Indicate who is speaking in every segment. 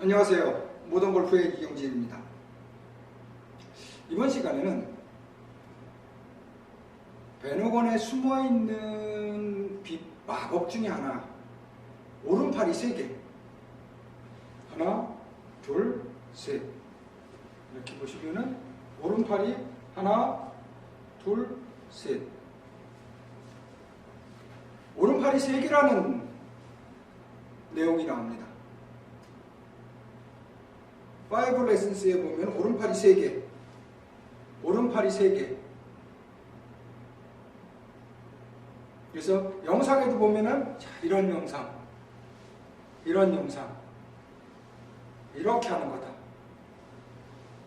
Speaker 1: 안녕하세요. 모던 골프의 이경진입니다. 이번 시간에는 베너건에 숨어있는 빛 마법 중에 하나 오른팔이 세개 하나 둘 셋 이렇게 보시면은 오른팔이 하나 둘 셋 오른팔이 세 개라는 내용이 나옵니다. 파이브 레슨스에 보면 오른팔이 3개, 오른팔이 3개. 그래서 영상에도 보면은 자, 이런 영상, 이런 영상, 이렇게 하는 거다.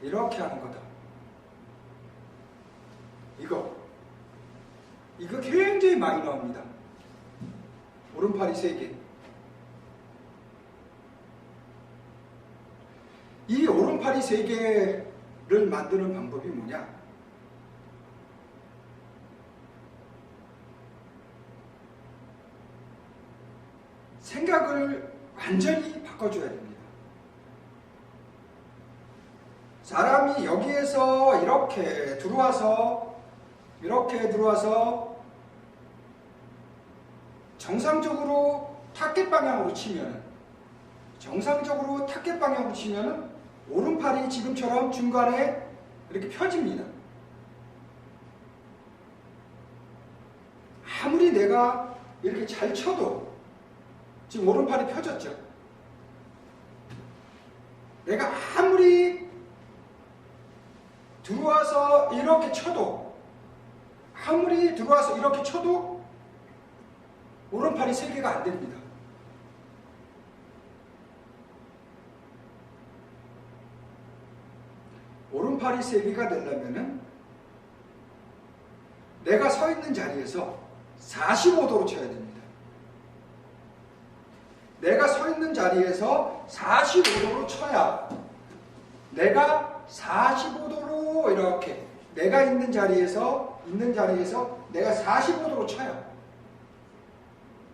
Speaker 1: 이렇게 하는 거다. 이거, 이거 굉장히 많이 나옵니다. 오른팔이 3개. 이 오른팔이 세 개를 만드는 방법이 뭐냐? 생각을 완전히 바꿔줘야 됩니다. 사람이 여기에서 이렇게 들어와서 이렇게 들어와서 정상적으로 타겟 방향으로 치면 정상적으로 타겟 방향으로 치면 오른팔이 지금처럼 중간에 이렇게 펴집니다. 아무리 내가 이렇게 잘 쳐도 지금 오른팔이 펴졌죠. 내가 아무리 들어와서 이렇게 쳐도 아무리 들어와서 이렇게 쳐도 오른팔이 세 개가 안 됩니다. 개가 되려면은 내가 서 있는 자리에서 45도로 쳐야 됩니다. 내가 서 있는 자리에서 45도로 쳐야 내가 45도로 이렇게 내가 있는 자리에서 있는 자리에서 내가 45도로 쳐요.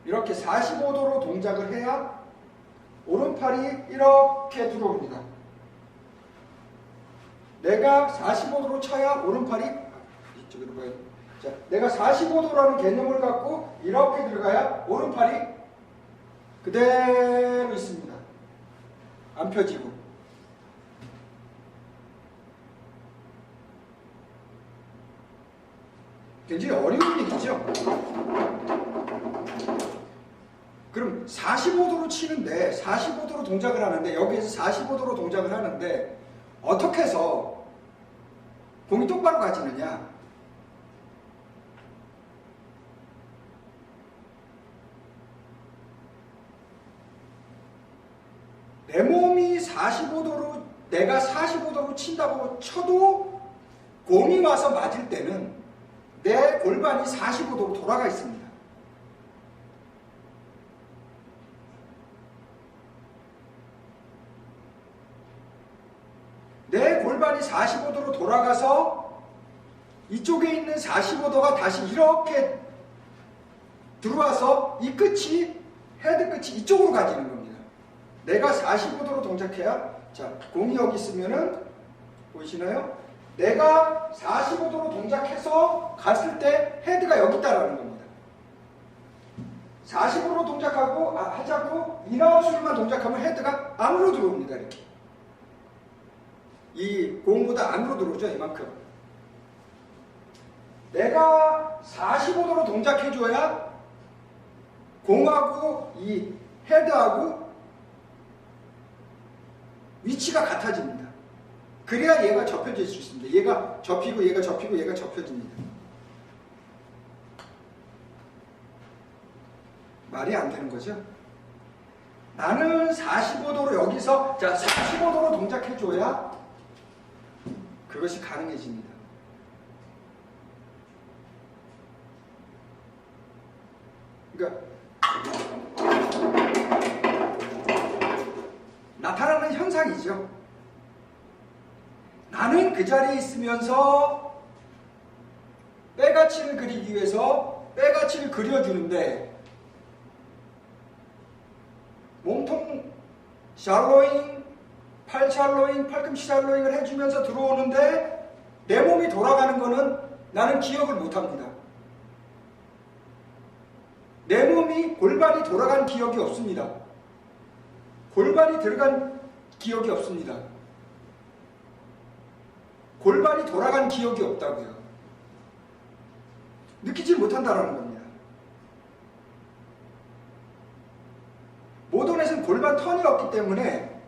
Speaker 1: 이렇게 45도로 동작을 해야 오른팔이 이렇게 들어옵니다. 내가 45도로 쳐야 오른팔이 이쪽으로 돼. 자, 내가 45도라는 개념을 갖고 이렇게 들어가야 오른팔이 그대로 있습니다. 안 펴지고. 굉장히 어려운 얘기죠. 그럼 45도로 치는데 45도로 동작을 하는데 여기에서 45도로 동작을 하는데 어떻게 해서 공이 똑바로 가지느냐? 내 몸이 45도로 내가 45도로 친다고 쳐도 공이 와서 맞을 때는 내 골반이 45도로 돌아가 있습니다. 내 골반이 45도로 돌아가서 이쪽에 있는 45도가 다시 이렇게 들어와서 이 끝이 헤드 끝이 이쪽으로 가지는 겁니다. 내가 45도로 동작해야 자 공이 여기 있으면은 보이시나요? 내가 45도로 동작해서 갔을 때 헤드가 여기 있다라는 겁니다. 45도로 동작하고 아, 하자고 인아웃으로만 동작하면 헤드가 안으로 들어옵니다. 이렇게. 이 공보다 안으로 들어오죠 이만큼. 내가 45도로 동작해줘야 공하고 이 헤드하고 위치가 같아집니다. 그래야 얘가 접혀질 수 있습니다. 얘가 접히고 얘가 접히고 얘가 접혀집니다. 말이 안 되는 거죠? 나는 45도로 여기서 자 45도로 동작해줘야 그것이 가능해집니다. 그러니까 나타나는 현상이죠. 나는 그 자리에 있으면서 빼가치를 그리기 위해서 빼가치를 그려주는데 몸통 샬로잉 팔찰로잉, 팔꿈치찰로잉을 해주면서 들어오는데 내 몸이 돌아가는 거는 나는 기억을 못합니다. 내 몸이 골반이 돌아간 기억이 없습니다. 골반이 들어간 기억이 없습니다. 골반이 돌아간 기억이 없다고요. 느끼지 못한다라는 겁니다. 모던에서는 골반 턴이 없기 때문에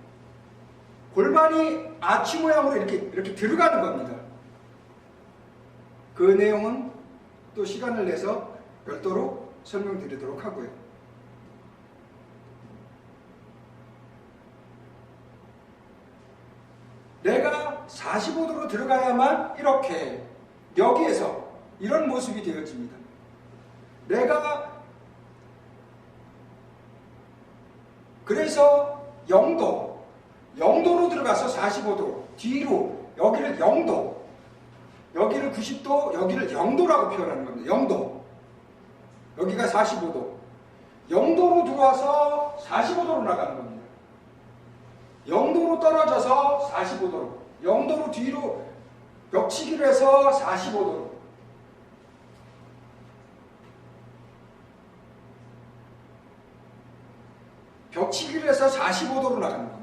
Speaker 1: 골반이 아치 모양으로 이렇게 이렇게 들어가는 겁니다. 그 내용은 또 시간을 내서 별도로 설명드리도록 하고요. 내가 45도로 들어가야만 이렇게 여기에서 이런 모습이 되어집니다. 내가 그래서 0도, 0도로 들어가서 45도, 뒤로 여기를 0도, 여기를 90도, 여기를 0도라고 표현하는 겁니다. 0도. 여기가 45도. 0도로 들어와서 45도로 나가는 겁니다. 0도로 떨어져서 45도로. 0도로 뒤로 벽치기를 해서 45도로. 벽치기를 해서 45도로 나가는 겁니다.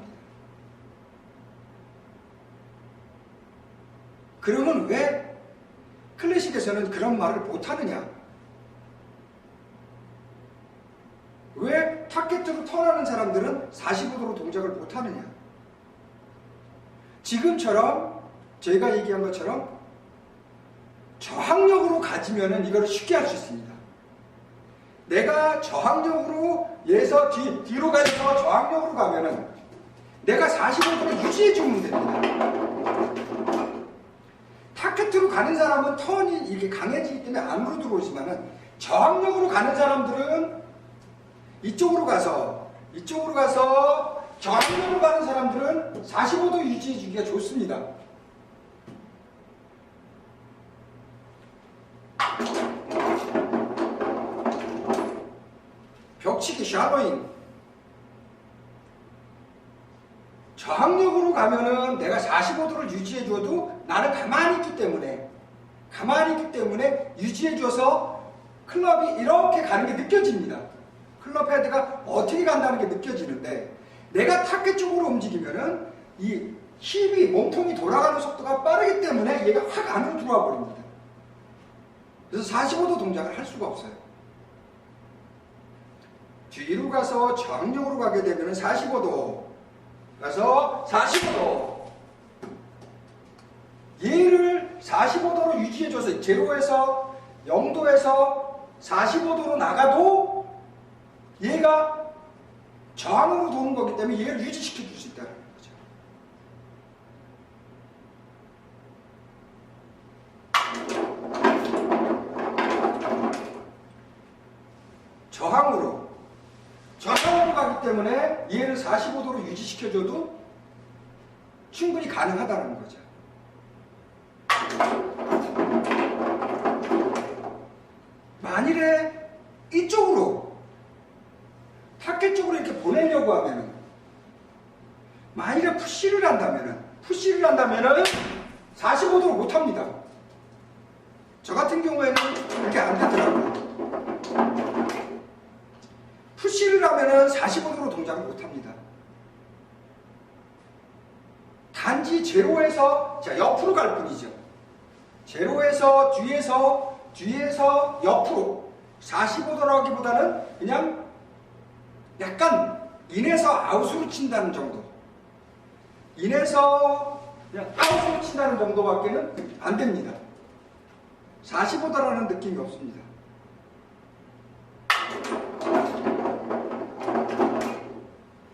Speaker 1: 그러면 왜 클래식에서는 그런 말을 못하느냐? 왜 타켓으로 턴하는 사람들은 45도로 동작을 못하느냐? 지금처럼 제가 얘기한 것처럼 저항력으로 가지면은 이걸 쉽게 할 수 있습니다. 내가 저항력으로 예서 뒤, 뒤로 가서 저항력으로 가면은 내가 45도로 유지해 주면 됩니다. 타켓으로 가는 사람은 턴이 이렇게 강해지기 때문에 안으로 들어오지만은 저항력으로 가는 사람들은 이쪽으로 가서 이쪽으로 가서 저항력으로 가는 사람들은 45도 유지해 주기가 좋습니다. 벽치기 샤도잉 저항력으로 가면은 내가 45도를 유지해 줘도 나는 가만히 있기 때문에 가만히 있기 때문에 유지해 줘서 클럽이 이렇게 가는 게 느껴집니다. 클럽 헤드가 어떻게 간다는 게 느껴지는데 내가 타켓 쪽으로 움직이면은 이 힙이 몸통이 돌아가는 속도가 빠르기 때문에 얘가 확 안으로 들어와 버립니다. 그래서 45도 동작을 할 수가 없어요. 뒤로 가서 정력으로 가게 되면 45도 가서 45도 얘를 45도로 유지해줘서 제로에서 0도에서 45도로 나가도 얘가 저항으로 도는 거기 때문에 얘를 유지시켜 줄수 있다는 거죠. 저항으로 저항으로 가기 때문에 얘를 45도로 유지 시켜줘도 충분히 가능하다는 거죠. 만일에 이쪽으로 타켓 쪽으로 이렇게 보내려고 하면은 만일에 푸시를 한다면은 푸시를 한다면은 45도로 못 합니다. 저 같은 경우에는 이렇게 안 되더라고요. 푸시를 하면은 45도로 동작을 못 합니다. 단지 제로에서 자 옆으로 갈 뿐이죠. 제로에서 뒤에서 뒤에서 옆으로 45도라기보다는 그냥 약간 인에서 아웃으로 친다는 정도. 인에서 그냥 아웃으로 친다는 정도밖에는 안 됩니다. 45도라는 느낌이 없습니다.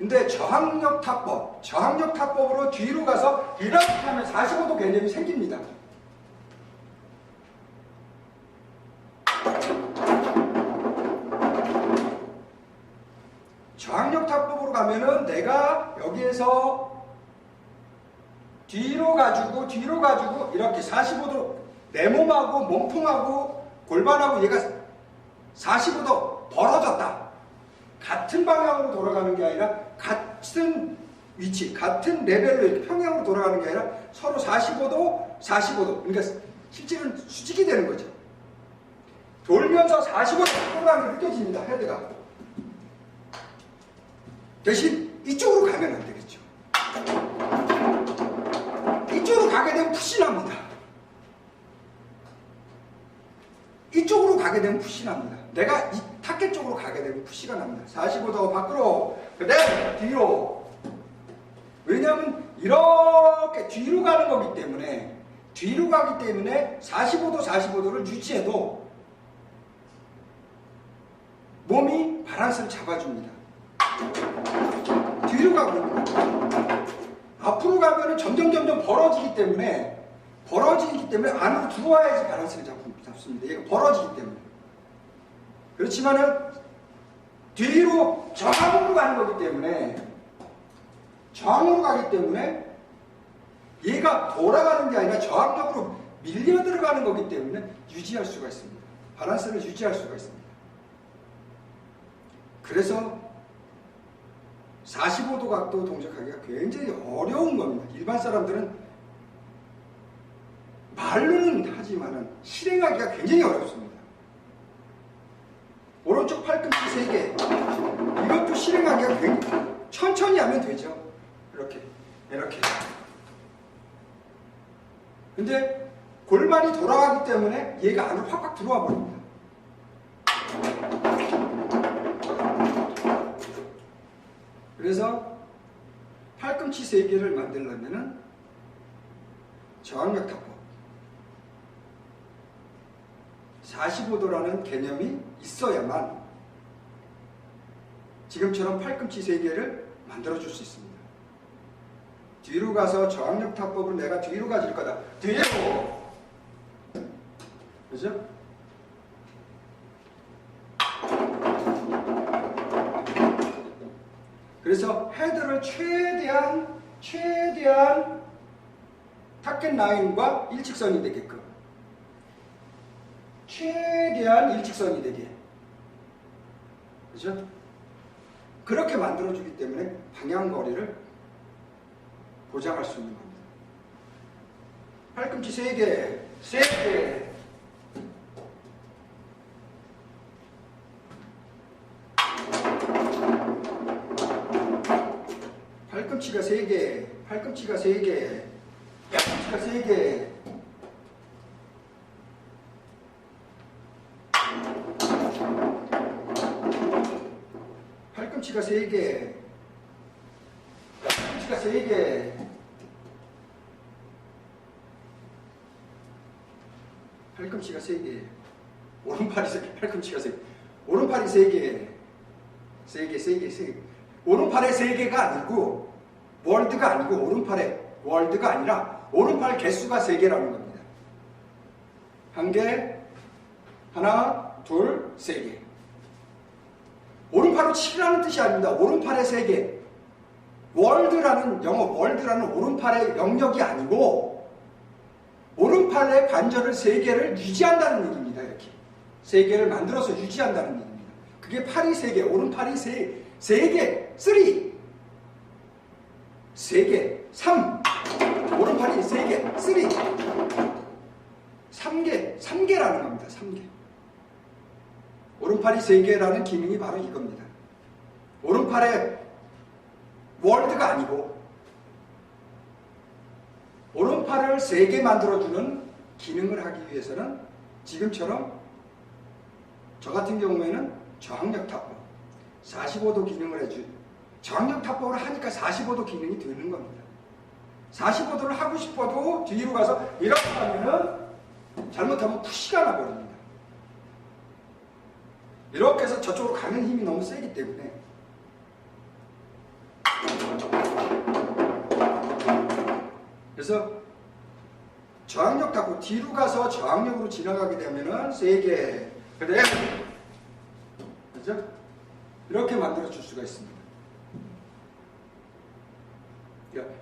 Speaker 1: 근데 저항력 타법, 저항력 타법으로 뒤로 가서 이렇게 하면 45도 개념이 생깁니다. 저항력 타법으로 가면은 내가 여기에서 뒤로 가지고 뒤로 가지고 이렇게 45도 내 몸하고 몸통하고 골반하고 얘가 45도 벌어졌다. 같은 방향으로 돌아가는 게 아니라 같은 위치 같은 레벨로 이렇게 평행으로 돌아가는 게 아니라 서로 45도, 45도. 그러니까 실제로는 수직이 되는 거죠. 돌면서 45도 돌아가는 게 느껴집니다. 헤드가. 대신 이쪽으로 가면 안 되겠죠. 이쪽으로 가게 되면 푸신합니다. 이쪽으로 가게 되면 푸신합니다. 내가 이 푸시가 납니다. 45도 밖으로, 그다음 뒤로. 왜냐하면 이렇게 뒤로 가는 거기 때문에 뒤로 가기 때문에 45도, 45도를 유지해도 몸이 바란스를 잡아줍니다. 뒤로 가고. 앞으로 가면은 점점 점점 벌어지기 때문에 벌어지기 때문에 안으로 들어와야지 잡, 잡습니다. 얘가 벌어지기 때문에. 그렇지만은 뒤로 저항으로 가는 거기 때문에 저항으로 가기 때문에 얘가 돌아가는 게 아니라 저항력으로 밀려 들어가는 거기 때문에 유지할 수가 있습니다. 밸런스를 유지할 수가 있습니다. 그래서 45도 각도 동작하기가 굉장히 어려운 겁니다. 일반 사람들은 말로는 하지만은 실행하기가 굉장히 어렵습니다. 오른쪽 팔꿈치 3개. 이것도 실행하기가 굉장히 천천히 하면 되죠. 이렇게, 이렇게. 근데 골반이 돌아가기 때문에 얘가 안으로 확확 들어와 버립니다. 그래서 팔꿈치 3개를 만들려면은 저항력 타법 45도라는 개념이 있어야만 지금처럼 팔꿈치 3개를 만들어줄 수 있습니다. 뒤로 가서 저항력 타법을 내가 뒤로 가질 거다. 뒤로! 그죠? 그래서 헤드를 최대한 최대한 타겟 라인과 일직선이 되게끔 최대한 일직선이 되게 그죠? 그렇게 만들어주기 때문에 방향거리를 보장할 수 있는 겁니다. 팔꿈치 3개, 3개. 팔꿈치가 3개, 팔꿈치가 3개, 팔꿈치가 3개. 팔꿈치가 3개, 팔꿈치가 3개. 팔꿈치가 3개. 오른팔이 3개, 팔꿈치가 3개. 오른팔이 3개. 3개, 3개, 3개. 오른팔에 3개가 아니고, 월드가 아니고, 오른팔에 월드가 아니라, 오른팔 개수가 3개라는 겁니다. 한 개, 하나, 둘, 세 개. 오른팔로 치라는 뜻이 아닙니다. 오른팔에 세 개. 월드라는 영어 월드라는 오른팔의 영역이 아니고 오른팔의 관절을 세 개를 유지한다는 얘기입니다. 이렇게 세 개를 만들어서 유지한다는 얘기입니다. 그게 팔이 세 개, 오른팔이 세, 세 개, 쓰리, 세 개, 삼, 오른팔이 세 개, 쓰리, 삼 개, 삼 개라는 겁니다. 삼 개. 오른팔이 세 개라는 기능이 바로 이겁니다. 오른팔에 월드가 아니고 오른팔을 세개 만들어주는 기능을 하기 위해서는 지금처럼 저 같은 경우에는 저항력 타법 45도 기능을 해주 저항력 타법을 하니까 45도 기능이 되는 겁니다. 45도를 하고 싶어도 뒤로 가서 이렇게 하면은 잘못하면 푸시가 나버립니다. 이렇게 해서 저쪽으로 가는 힘이 너무 세기 때문에 그래서 저항력 닫고 뒤로 가서 저항력으로 지나가게 되면은 세게 그래 그죠? 이렇게 만들어 줄 수가 있습니다.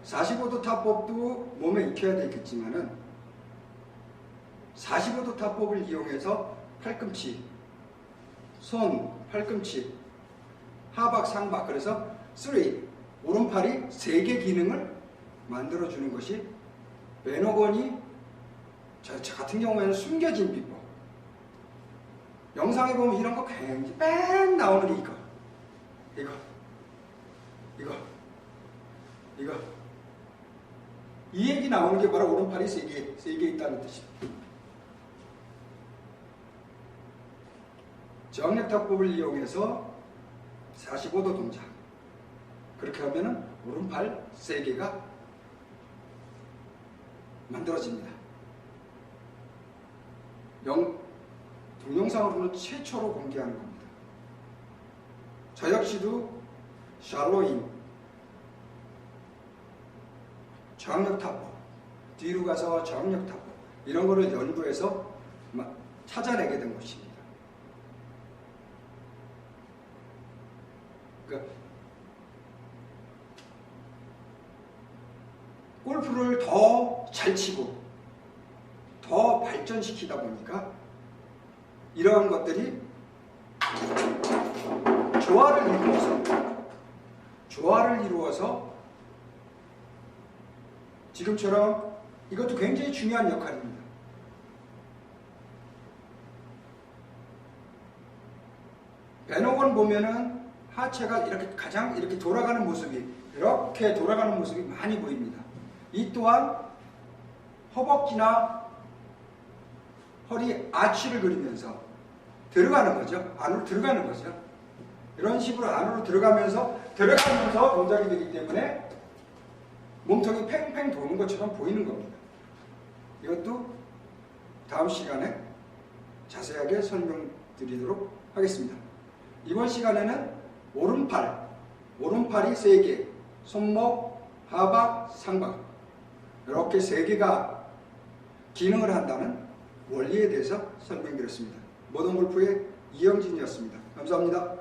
Speaker 1: 45도 타법도 몸에 익혀야 되겠지만은 45도 타법을 이용해서 팔꿈치, 손, 팔꿈치, 하박, 상박 그래서 3, 오른팔이 세개 기능을 만들어주는 것이 매너건이 저, 저 같은 경우에는 숨겨진 비법. 영상에 보면 이런 거 굉장히 뺑 나오는 게 이거. 이거. 이거. 이거. 이 얘기 나오는 게 바로 오른팔이 세 개, 세개 있다는 뜻입니다. 정력탑법을 이용해서 45도 동작. 그렇게 하면은 오른팔 세 개가 만들어집니다. 영, 동영상으로는 최초로 공개하는 겁니다. 저 역시도 샬로인, 저항력타법, 뒤로 가서 저항력타법 이런 거를 연구해서 마- 찾아내게 된 것입니다. 그러니까 골프를 더 잘 치고 더 발전시키다 보니까 이러한 것들이 조화를 이루어서 조화를 이루어서 지금처럼 이것도 굉장히 중요한 역할입니다. 배너건 보면은 하체가 이렇게 가장 이렇게 돌아가는 모습이 이렇게 돌아가는 모습이 많이 보입니다. 이 또한 허벅지나 허리 아치를 그리면서 들어가는 거죠. 안으로 들어가는 거죠. 이런 식으로 안으로 들어가면서 들어가면서 동작이 되기 때문에 몸통이 팽팽 도는 것처럼 보이는 겁니다. 이것도 다음 시간에 자세하게 설명드리도록 하겠습니다. 이번 시간에는 오른팔, 오른팔이 세 개, 손목, 하박, 상박 이렇게 세 개가 기능을 한다는 원리에 대해서 설명드렸습니다. 모던 골프의 이영진이었습니다. 감사합니다.